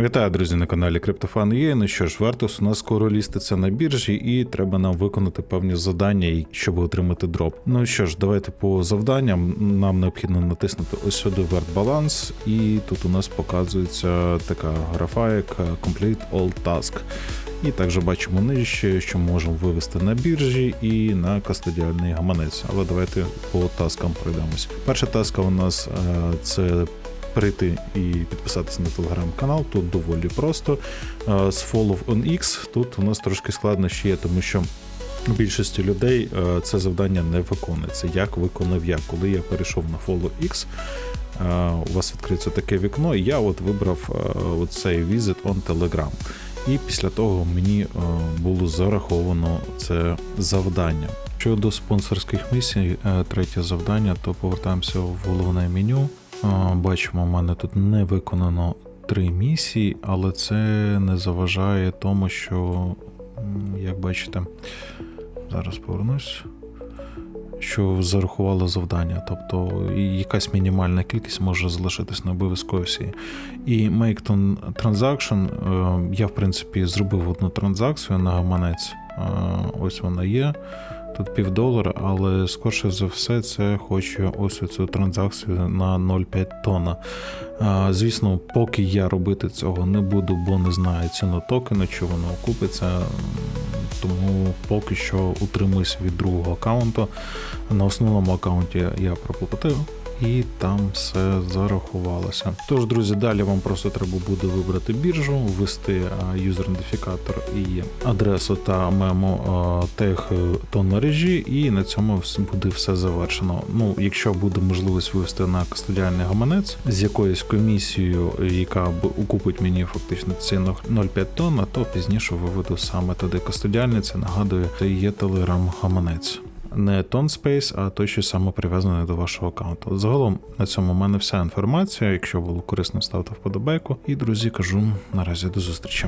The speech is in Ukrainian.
Вітаю, друзі, на каналі CryptoFan.ua. Ну що ж, Вартус у нас скоро ліститься на біржі, і треба нам виконати певні завдання, щоб отримати дроп. Ну що ж, давайте по завданням. Нам необхідно натиснути ось сюди Вert Balance, і тут у нас показується така графа, як Complete All Task. І також бачимо нижче, що ми можемо вивести на біржі і на кастодіальний гаманець. Але давайте по таскам пройдемось. Перша таска у нас е, це прийти і підписатися на телеграм-канал. Тут доволі просто. Е, З Follow on X тут у нас трошки складнощі є, тому що. У більшості людей е, це завдання не виконується. Як виконав я, коли я перейшов на Follow X, е, у вас відкриється таке вікно, і я от вибрав оцей Visit on Telegram. І після того мені було зараховано це завдання. Щодо спонсорських місій, третє завдання, то повертаємося в головне меню. Бачимо, в мене тут не виконано три місії, але це не заважає тому, що, як бачите, зараз повернусь. Що зарахувало завдання, тобто якась мінімальна кількість може залишитись на обов'язково всі. І Make Transaction, е, я в принципі зробив одну транзакцію на гаманець. Ось вона є. Тут півдолара, але скорше за все це хоче ось цю транзакцію на 0,5 тонна. Звісно, поки я робити цього не буду, бо не знаю ціну токену, чи воно окупиться. Тому поки що утримуюсь від другого аккаунту. На основному аккаунті я проплатив. І там все зарахувалося. Тож, друзі, далі вам просто треба буде вибрати біржу, ввести юзер-ідентифікатор і адресу та мемо тег тон мережі, і на цьому буде все завершено. Ну, якщо буде можливість вивести на кастодіальний гаманець з якоюсь комісією, яка б окупить мені фактично ціну 0,5 тонн, то пізніше виведу саме туди кастодіальний. Це нагадую, це є телеграм-гаманець. Не TonSpace, а той, що саме прив'язаний до вашого аккаунту. Загалом на цьому в мене вся інформація. Якщо було корисно, ставте вподобайку. І друзі, кажу наразі до зустрічі.